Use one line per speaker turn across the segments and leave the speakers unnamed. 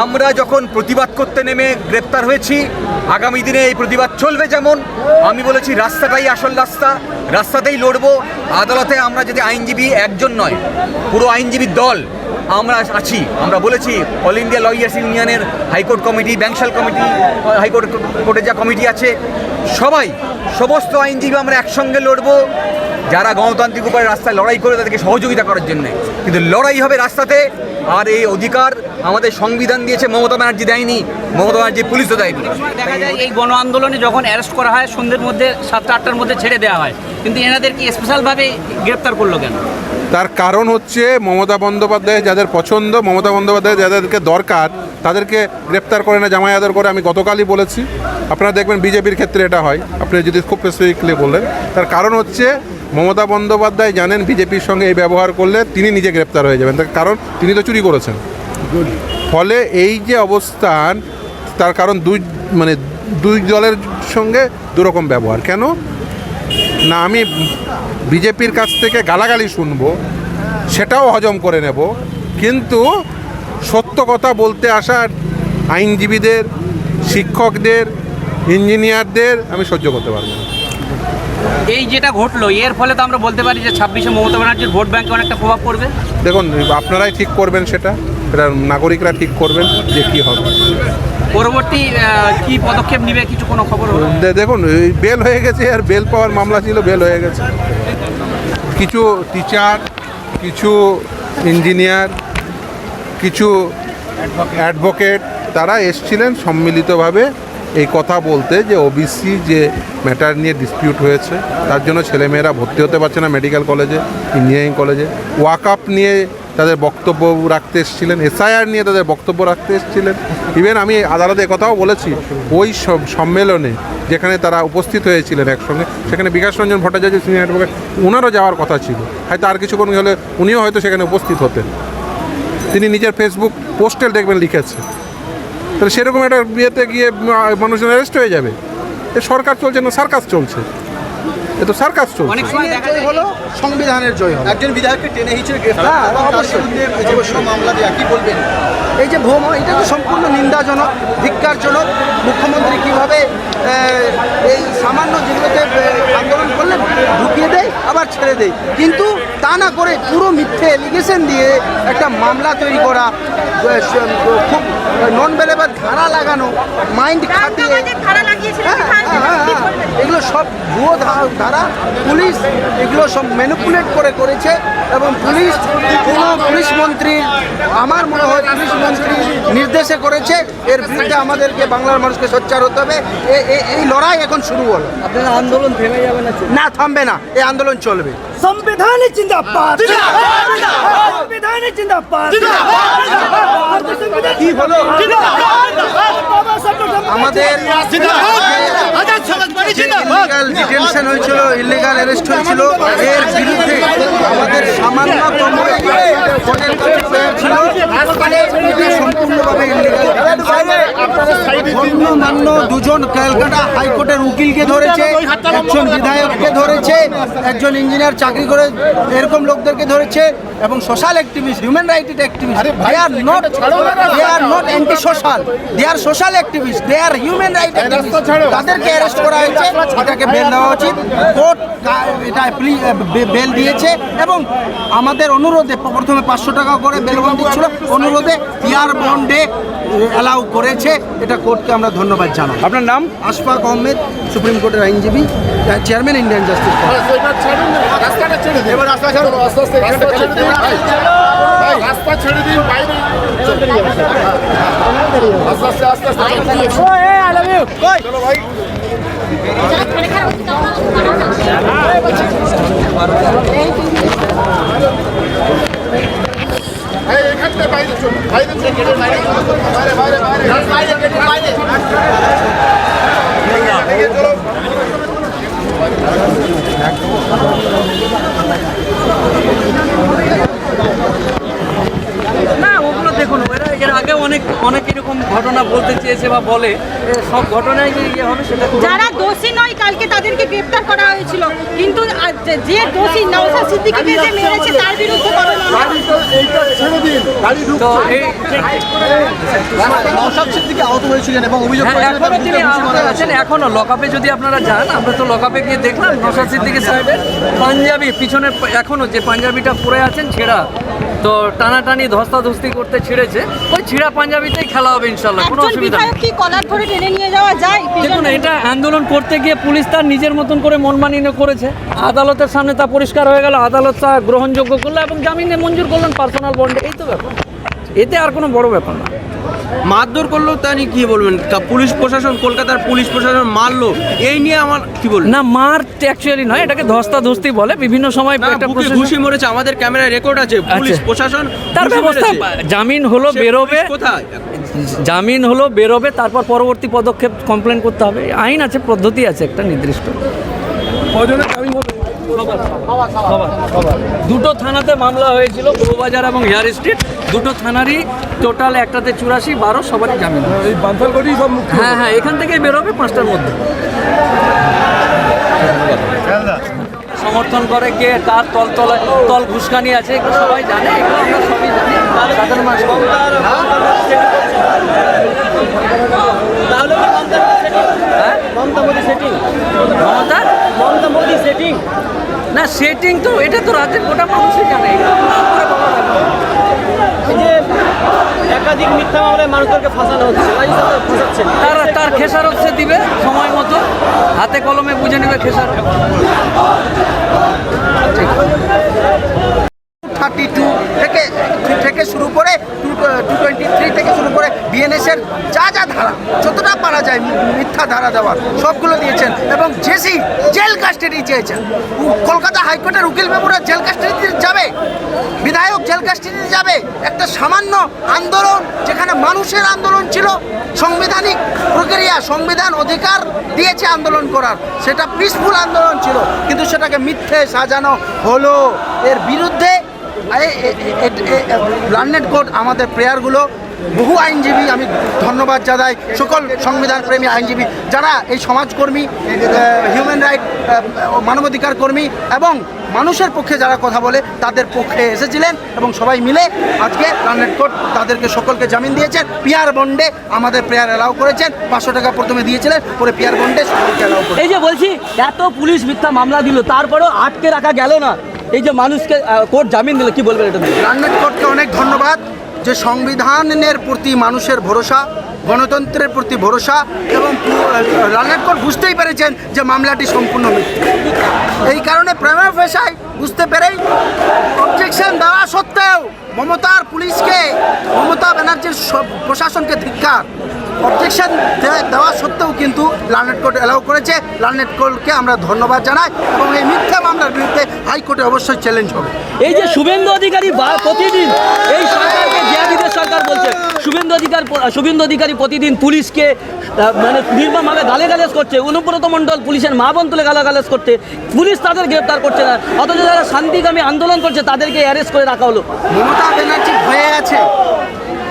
আমরা যখন প্রতিবাদ করতে নেমে গ্রেপ্তার হয়েছি, আগামী দিনে এই প্রতিবাদ চলবে যেমন, আমি বলেছি রাস্তাটাই আসল রাস্তা, রাস্তাতেই লড়বো, আদালতে আমরা যদি আইনজীবী একজন নয়, পুরো আইনজীবীর দল আমরা আছি। আমরা বলেছি, অল ইন্ডিয়া লয়ার্স ইউনিয়নের high court committee, Bankshall committee, high court কোর্টের যা কমিটি আছে সবাই, সমস্ত আইনজীবী আমরা একসঙ্গে লড়বো। যারা গণতান্ত্রিক উপায়ে রাস্তায় লড়াই করে তাদেরকে সহযোগিতা করার জন্য। কিন্তু লড়াই হবে রাস্তাতে, আর এই অধিকার আমাদের সংবিধান দিয়েছে, মমতা ব্যানার্জি দেয়নি, মমতা ব্যানার্জি পুলিশও দেয়নি।
দেখা যায়, এই গণ আন্দোলনে যখন অ্যারেস্ট করা হয়, সন্ধ্যের মধ্যে সাতটা আটটার মধ্যে ছেড়ে দেওয়া হয়। কিন্তু এনাদেরকে স্পেশালভাবে গ্রেপ্তার করল কেন?
তার কারণ হচ্ছে মমতা বন্দ্যোপাধ্যায় যাদের পছন্দ, মমতা বন্দ্যোপাধ্যায় যাদেরকে দরকার, তাদেরকে গ্রেপ্তার করে না, জামাই আদর করে, আমি গতকালই বলেছি। আপনারা দেখবেন বিজেপির ক্ষেত্রে এটা হয়। আপনি যদি খুব স্পেসিফিকলি বললেন। তার কারণ হচ্ছে মমতা বন্দ্যোপাধ্যায় জানেন বিজেপির সঙ্গে এই ব্যবহার করলে তিনি নিজে গ্রেপ্তার হয়ে যাবেন। তার কারণ তিনি তো চুরি করেছেন। ফলে এই যে অবস্থান, তার কারণ দুই মানে দুই দলের সঙ্গে দুরকম ব্যবহার। কেন? না আমি বিজেপির কাছ থেকে গালাগালি শুনব সেটাও হজম করে নেব। কিন্তু সত্য কথা বলতে আসার আইনজীবীদের শিক্ষকদের ইঞ্জিনিয়ারদের আমি সহ্য করতে পারব না।
এই যেটা ঘটলো এর ফলে তো আমরা বলতে পারি যে ছাব্বিশে মমতা ব্যানার্জির ভোট ব্যাংকে অনেকটা প্রভাব পড়বে।
দেখুন আপনারাই ঠিক করবেন সেটা। সেটা নাগরিকরা ঠিক করবেন যে কী হবে।
পরবর্তী কি পদক্ষেপ নিবে কিছু কোনো খবর
দেখুন বেল হয়ে গেছে আর বেল পাওয়ার মামলা ছিল বেল হয়ে গেছে। কিছু টিচার কিছু ইঞ্জিনিয়ার কিছু অ্যাডভোকেট তারা এসছিলেন সম্মিলিতভাবে। এই কথা বলতে যে ওবিসি যে ম্যাটার নিয়ে ডিসপিউট হয়েছে, তার জন্য ছেলেমেয়েরা ভর্তি হতে পারছে না মেডিকেল কলেজে ইঞ্জিনিয়ারিং কলেজে ওয়াকআপ নিয়ে তাদের বক্তব্য রাখতে এসেছিলেন এসআইআর নিয়ে তাদের বক্তব্য রাখতে এসেছিলেন। ইভেন আমি আদালতে কথাও বলেছি, ওই সব সম্মেলনে যেখানে তারা উপস্থিত হয়েছিলেন একসঙ্গে, সেখানে বিকাশ রঞ্জন ভট্টাচার্য সিনিয়র অ্যাডভোকেট ওনারও যাওয়ার কথা ছিল। হয়তো আর কিছুক্ষণ হলে উনিও হয়তো সেখানে উপস্থিত হতেন। তিনি নিজের ফেসবুক পোস্টে দেখবেন লিখেছে। তাহলে সেরকম একটা বিয়েতে গিয়ে মানুষজন অ্যারেস্ট হয়ে যাবে। এ সরকার চলছে না সার্কাস চলছে। এ তো সার্কাস চলছে।
অনেক সময় দেখা যায়
হলো সংবিধানের জয় হলো
একজন বিধায়ককে টেনে হিচড়ে
হ্যাঁ,
গ্রেফতার এবং তার
অবশ্যই।
বিরুদ্ধে যে মামলা দেওয়া কি বলবেন?
এই যে ভ্রম এটা তো সম্পূর্ণ নিন্দাজনক ধিক্কারজনক। মুখ্যমন্ত্রী কীভাবে এই সামান্য যেগুলোতে আন্দোলন করলে ঢুকিয়ে দেয় আবার ছেড়ে দেয়। কিন্তু তা না করে পুরো মিথ্যে এলিগেশন দিয়ে একটা মামলা তৈরি করা খুব নন বেলেবার ধারা লাগানো মাইন্ড খাটিয়ে। হ্যাঁ, হ্যাঁ, হ্যাঁ? এগুলো সব ভুয়ো ধারা। পুলিশ এগুলো সব ম্যানিপুলেট করে করেছে এবং পুলিশ কোনো পুলিশ মন্ত্রী আমার মনে হয় পুলিশ মন্ত্রী নির্দেশে করেছে। এর বিরুদ্ধে আমাদেরকে বাংলার মানুষকে সোচ্চার হতে হবে। এ- এ- এই লড়াই এখন শুরু হলো।
আপনার আন্দোলন থেমে যাবে না
না থামবে না। এই আন্দোলন চলবে।
संविधान जिंदाबाद संविधान जिंदाबाद
কি হলো আমাদের ইলিগাল ডিটেনশন হয়েছিল ইলিগাল অ্যারেস্ট হয়েছিল এর বিরুদ্ধে আমাদের সামান্যতম কোর্টের কাছে prayer ছিল এটা সম্পূর্ণভাবে ইলিগাল গণ্যমান্য দুজন ক্যালকাটা হাইকোর্টের উকিলকে ধরেছে একজন বিধায়ককে ধরেছে একজন ইঞ্জিনিয়ার চাকরি করে এরকম লোকদেরকে ধরেছে এবং সোশ্যাল অ্যাক্টিভিস্ট হিউম্যান রাইটের activist. They are not they are not anti social they are social activist they are human right তাদেরকে অ্যারেস্ট করা হয়েছে এটাকে বেল দেওয়া উচিত কোর্ট এটা বেল দিয়েছে এবং আমাদের অনুরোধে প্রথমে পাঁচশো টাকা করে বেল বন্ড ছিল অনুরোধে ইয়ার বন্ডে অ্যালাউ করেছে। এটা কোর্টকে আমরা ধন্যবাদ জানাই
আপনার নাম?
আশফাক আহমেদ সুপ্রিম কোর্টের আইনজীবী চেয়ারম্যান ইন্ডিয়ান জাস্টিস
রাস্তা ছেড়ে দিন। বাইরে আস্তে আস্তে আস্তে আস্তে চলো ভাই। এই এখানটা বাইরে চলুন বাইরে চলুন বাইরে বাইরে বাইরে বাইরে বাইরে। বাইরে চলো
না ওগুলো দেখুন এরা এর আগেও অনেক এরকম ঘটনা বলতে চেয়েছে বা বলে সব ঘটনায় যে ইয়ে হবে সেটা
যারা দোষী নয় কালকে তাদেরকে গ্রেফতার করা হয়েছিল। কিন্তু যে দোষী নওশাদ সিদ্দিকীকে যে মেরেছে তার বিরুদ্ধে
সিদ্দিকী
হ্যাঁ, এখনও লকআপে যদি আপনারা যান আমরা তো লকআপে গিয়ে দেখলাম নসাদ সিদ্দিকী সাহেবের পাঞ্জাবি পিছনের এখনও যে পাঞ্জাবিটা পরে আছেন ছেঁড়া। তো টানাটানি ধস্তাধস্তি করতে ছিঁড়েছে। ওই ছিঁড়া পাঞ্জাবিতেই খেলা হবে ইনশাল্লাহ কোনো অসুবিধা নেই।
কি কলার ধরে টেনে নিয়ে যাওয়া যায়?
দেখুন এটা আন্দোলন করতে গিয়ে পুলিশ তার নিজের মতন করে মন মানিয়ে করেছে। আদালতের সামনে তা পরিষ্কার হয়ে গেল আদালত তা গ্রহণযোগ্য করল এবং জামিনে মঞ্জুর করলেন পার্সোনাল বন্ডে এই তো ব্যাপার। এতে আর কোনো বড় ব্যাপার না।
মারধর করল তা নিয়ে কি বলবেন? পুলিশ প্রশাসন কলকাতার পুলিশ প্রশাসন মারলো এই নিয়ে আমার কি বলবেন?
না মার অ্যাকচুয়ালি নয় এটাকে ধস্তা ধস্তি বলে বিভিন্ন সময় একটা
ঘুষি মরেছে আমাদের ক্যামেরায় রেকর্ড আছে পুলিশ
আচ্ছা।
প্রশাসন
তার ব্যবস্থা জামিন হলো বেরোবে।
কোথায়?
জামিন হলো বেরোবে তারপর পরবর্তী পদক্ষেপ কমপ্লেন করতে হবে। আইন আছে পদ্ধতি আছে একটা নির্দিষ্ট। দুটো থানাতে মামলা হয়েছিল বউবাজার এবং হেয়ার স্ট্রিট। দুটো থানারই টোটাল একটাতে চুরাশি বারো সবারই জামিন। হ্যাঁ হ্যাঁ এখান থেকেই বেরোবে পাঁচটার মধ্যে। সমর্থন করে কে তার তল তল ঘুসকানি আছে এগুলো সবাই জানে এগুলো আমরা সবই জানি সাধারণ মানুষ হ্যাঁ? মমতা মমতা মোদি সেটিং না তো এটা তো রাজ্যের গোটা মানুষই জানে।
একাধিক মিথ্যা মামলায় মানুষদেরকে ফাঁসানো হচ্ছে ফাঁসাচ্ছেন
তার তার খেসারত সে দিবে সময় মতো হাতে কলমে বুঝে নেবে খেসারত।
থার্টি টু থেকে থেকে শুরু করে টু টোয়েন্টি থ্রি থেকে শুরু করে বিএনএসের যা যা ধারা, যতটা পারা যায় মিথ্যা ধারা দেওয়ার সবগুলো দিয়েছেন এবং জেসি জেল কাস্টাডি চেয়েছেন। কলকাতা হাইকোর্টের উকিল বাবুরা জেল কাস্টাডিতে যাবে, বিধায়ক জেল কাস্টাডিতে যাবে, একটা সামান্য আন্দোলন যেখানে মানুষের আন্দোলন ছিল, সাংবিধানিক প্রক্রিয়া, সংবিধান অধিকার দিয়েছে আন্দোলন করার, সেটা পিসফুল আন্দোলন ছিল, কিন্তু সেটাকে মিথ্যে সাজানো হলো। এর বিরুদ্ধে লার্নেট কোর্ট আমাদের প্রেয়ারগুলো বহু আইনজীবী, আমি ধন্যবাদ জানাই, সকল সংবিধান প্রেমী আইনজীবী, যারা এই সমাজকর্মী হিউম্যান রাইট মানবাধিকার কর্মী এবং মানুষের পক্ষে যারা কথা বলে, তাদের পক্ষে এসেছিলেন এবং সবাই মিলে আজকে লার্নেট কোর্ট তাদেরকে সকলকে জামিন দিয়েছেন। পিয়ার বন্ডে আমাদের প্রেয়ার অ্যালাউ করেছেন, পাঁচশো টাকা প্রথমে দিয়েছিলেন, পরে পিয়ার বন্ডে সকলকে অ্যালাউ
এই যে বলছি, এত পুলিশ মিথ্যা মামলা দিল, তারপরেও আটকে রাখা গেল না। এই যে মানুষকে কোর্ট জামিন দিল কি বলবেন এটা?
লার্নেট কোর্টকে অনেক ধন্যবাদ যে সংবিধানের প্রতি মানুষের ভরসা, গণতন্ত্রের প্রতি ভরসা এবং লার্নেট কোর্ট বুঝতেই পেরেছেন যে মামলাটি সম্পূর্ণ এই কারণে প্রেমের পেশায় বুঝতে পেরেই অবজেকশন দেওয়া সত্ত্বেও মমতার পুলিশকে, মমতা ব্যানার্জির প্রশাসনকে ধিক্কার অবজেকশন দেওয়া সত্ত্বেও কিন্তু লার্নেট কোর্ট অ্যালাউ করেছে। লার্নেট কোর্টকে আমরা ধন্যবাদ জানাই এবং এই মিথ্যা মামলার বিরুদ্ধে হাইকোর্টে অবশ্যই চ্যালেঞ্জ হবে।
এই যে শুভেন্দু অধিকারী প্রতিদিন এই সরকারকে জিয়াদিদের সরকার বলছে শুভেন্দু অধিকার শুভেন্দু অধিকারী প্রতিদিন পুলিশকে মানে নির্মমভাবে গালাগালাজ করছে। অনুব্রত মণ্ডল পুলিশের মা বোন তুলে গালাগালাজ করছে পুলিশ তাদের গ্রেপ্তার করছে না। অথচ যারা শান্তিকামী আন্দোলন করছে তাদেরকে অ্যারেস্ট করে রাখা হলো।
মমতা ব্যানার্জি ভয়ে আছে।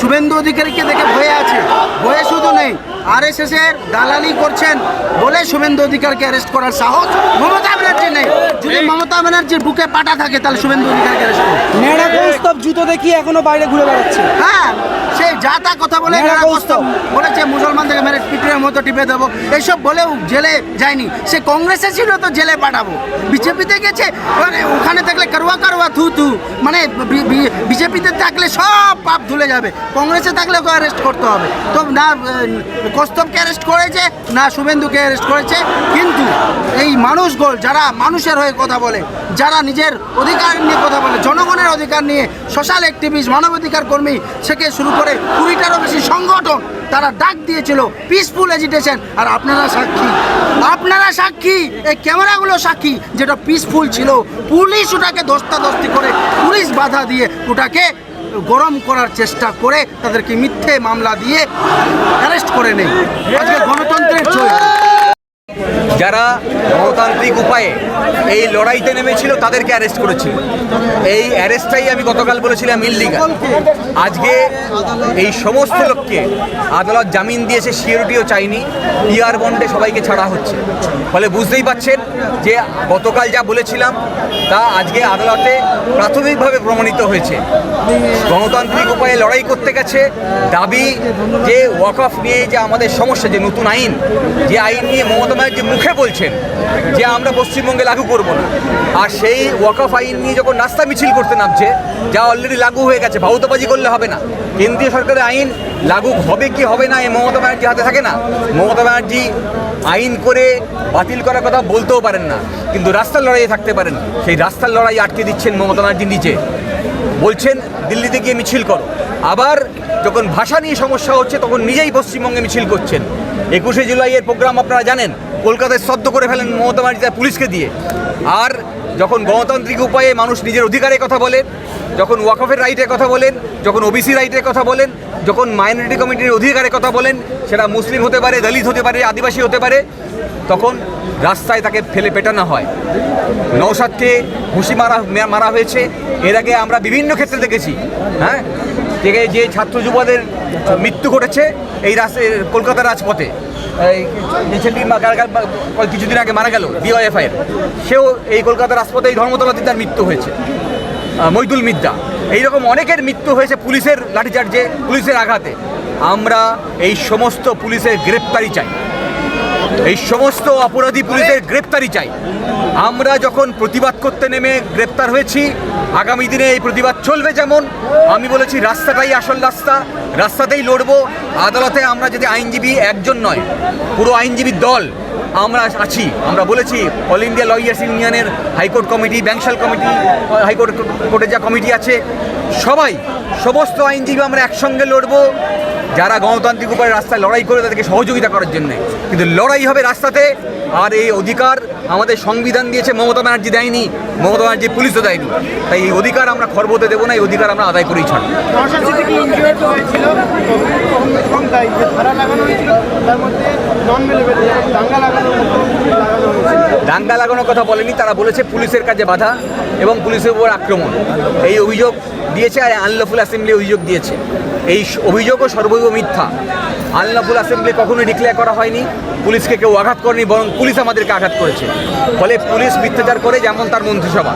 শুভেন্দু অধিকারীকে দেখে ভয়ে আছে। ভয়ে শুধু নেই আর এস এর দালালি করছেন বলে শুভেন্দু অধিকারকে অ্যারেস্ট করার সাহস মমতা ব্যানার্জি নেই। যদি মমতা ব্যানার্জির বুকে পাটা থাকে তাহলে শুভেন্দু অধিকারকে অ্যারেস্ট করবে
নেড়া কৌস্তব জুতো দেখিয়ে এখনও বাইরে ঘুরে বেড়াচ্ছে।
হ্যাঁ সে যা তা কথা বলে
নেড়া কৌস্তব।
বলেছে মুসলমান থেকে মেরে পিঁপড়ের মতো টিপে দেবো। এইসব বলেও জেলে যায়নি। সে কংগ্রেসে ছিল তো জেলে পাঠাবো। বিজেপিতে গেছে মানে ওখানে থাকলে কারুয়া কারুয়া থু থু। মানে বিজেপিতে থাকলে সব পাপ ধুলে যাবে। কংগ্রেসে থাকলে ওকে অ্যারেস্ট করতে হবে। তো না কস্তবকে অ্যারেস্ট করেছে, না শুভেন্দুকে অ্যারেস্ট করেছে। কিন্তু এই মানুষগুলো যারা মানুষের হয়ে কথা বলে, যারা নিজের অধিকার নিয়ে কথা বলে, জনগণের অধিকার নিয়ে সোশ্যাল অ্যাক্টিভিস্ট মানবাধিকার কর্মী থেকে শুরু করে কুড়িটারও বেশি সংগঠন তারা ডাক দিয়েছিল পিসফুল এজিটেশন আর আপনারা সাক্ষী আপনারা সাক্ষী, এই ক্যামেরাগুলো সাক্ষী, যেটা পিসফুল ছিল। পুলিশ ওটাকে দস্তাদস্তি করে পুলিশ বাধা দিয়ে ওটাকে গরম করার চেষ্টা করে তাদেরকে মিথ্যে মামলা দিয়ে অ্যারেস্ট করে নেই আজকে গণতন্ত্রের জয়।
যারা গণতান্ত্রিক উপায়ে এই লড়াইতে নেমেছিল, তাদেরকে অ্যারেস্ট করেছিল এই অ্যারেস্টটাই আমি গতকাল বলেছিলাম ইল্লিগাল আজকে এই সমস্ত লোককে আদালত জামিন দিয়েছে সিকিউরিটিও চাইনি পিআর বন্ডে সবাইকে ছাড়া হচ্ছে। ফলে বুঝতেই পাচ্ছেন যে গতকাল যা বলেছিলাম, তা আজকে আদালতে প্রাথমিকভাবে প্রমাণিত হয়েছে। গণতান্ত্রিক উপায়ে লড়াই করতে গেছে, দাবি যে ওয়াক অফ নিয়ে যে আমাদের সমস্যা, যে নতুন আইন, যে আইন নিয়ে মমতা ব্যানার্জি মুখে বলছেন যে আমরা পশ্চিমবঙ্গে লাগু করব না। আর সেই ওয়াক অফ আইন নিয়ে যখন রাস্তা মিছিল করতে নামছে, যা অলরেডি লাগু হয়ে গেছে ভাউতবাজি করলে হবে না। কেন্দ্রীয় সরকারের আইন লাগু হবে কি হবে না এই মমতা ব্যানার্জি হাতে থাকে না। মমতা ব্যানার্জি আইন করে বাতিল করার কথা বলতেও পারেন না, কিন্তু রাস্তার লড়াইয়ে থাকতে পারেন। সেই রাস্তার লড়াই আটকে দিচ্ছেন মমতা ব্যানার্জি নিচে বলছেন, দিল্লিতে গিয়ে মিছিল করো। আবার যখন ভাষা নিয়ে সমস্যা হচ্ছে, তখন নিজেই পশ্চিমবঙ্গে মিছিল করছেন। একুশে জুলাইয়ের প্রোগ্রাম আপনারা জানেন কলকাতায় সদ্য করে ফেলেন মমতা ব্যানার্জি পুলিশকে দিয়ে। আর যখন গণতান্ত্রিক উপায়ে মানুষ নিজের অধিকারের কথা বলেন, যখন ওয়াকফের রাইটের কথা বলেন, যখন ওবিসি রাইটের কথা বলেন, যখন মাইনরিটি কমিটির অধিকারের কথা বলেন, সেটা মুসলিম হতে পারে, দলিত হতে পারে, আদিবাসী হতে পারে, তখন রাস্তায় তাকে ফেলে পেটানো হয়। নৌসাদকে ঘুষি মারা মারা হয়েছে। এর আগে আমরা বিভিন্ন ক্ষেত্রে দেখেছি হ্যাঁ? যে যে ছাত্র যুবদের মৃত্যু ঘটেছে এই রাস্তায় কলকাতার রাজপথে। এই ছেলেটি কিছুদিন আগে মারা গেল ডিওএফআইয়ের সেও এই কলকাতার রাজপথে এই ধর্মতলাতে তার মৃত্যু হয়েছে। মৈদুল মিদ্দা। এইরকম অনেকের মৃত্যু হয়েছে পুলিশের লাঠিচার্জে, পুলিশের আঘাতে। আমরা এই সমস্ত পুলিশের গ্রেপ্তারি চাই। এই সমস্ত অপরাধী পুলিশের গ্রেপ্তারি চাই। আমরা যখন প্রতিবাদ করতে নেমে গ্রেপ্তার হয়েছি, আগামী দিনে এই প্রতিবাদ চলবে যেমন। আমি বলেছি, রাস্তাটাই আসল রাস্তা, রাস্তাতেই লড়বো। আদালতে আমরা যদি আইনজীবী একজন নয়, পুরো আইনজীবী দল আমরা আছি, আমরা বলেছি অল ইন্ডিয়া লয়ার্স ইউনিয়নের high court committee Bankshall committee high court কোর্টের যা কমিটি আছে, সবাই, সমস্ত আইনজীবী আমরা একসঙ্গে লড়বো। যারা গণতান্ত্রিক উপায়ে রাস্তায় লড়াই করে তাদেরকে সহযোগিতা করার জন্য। কিন্তু লড়াই হবে রাস্তাতে, আর এই অধিকার আমাদের সংবিধান দিয়েছে, মমতা ব্যানার্জি দেয়নি, মমতা ব্যানার্জি পুলিশও দেয়নি। তাই এই অধিকার আমরা খর্বতে দেবো না, এই অধিকার আমরা আদায় করেই ছাড়বো।
হয়েছিল? দাঙ্গা লাগানোর
কথা বলেনি, তারা বলেছে পুলিশের কাজে বাধা এবং পুলিশের উপর আক্রমণ। এই অভিযোগ দিয়েছে আর আনলফুল অ্যাসেম্বলি অভিযোগ দিয়েছে। এই অভিযোগও সর্বৈব মিথ্যা। আনলফুল অ্যাসেম্বলি কখনোই ডিক্লেয়ার করা হয়নি, পুলিশকে কেউ আঘাত করেনি, বরং পুলিশ আমাদেরকে আঘাত করেছে। ফলে পুলিশ মিথ্যাচার করে যেমন তার মন্ত্রিসভা।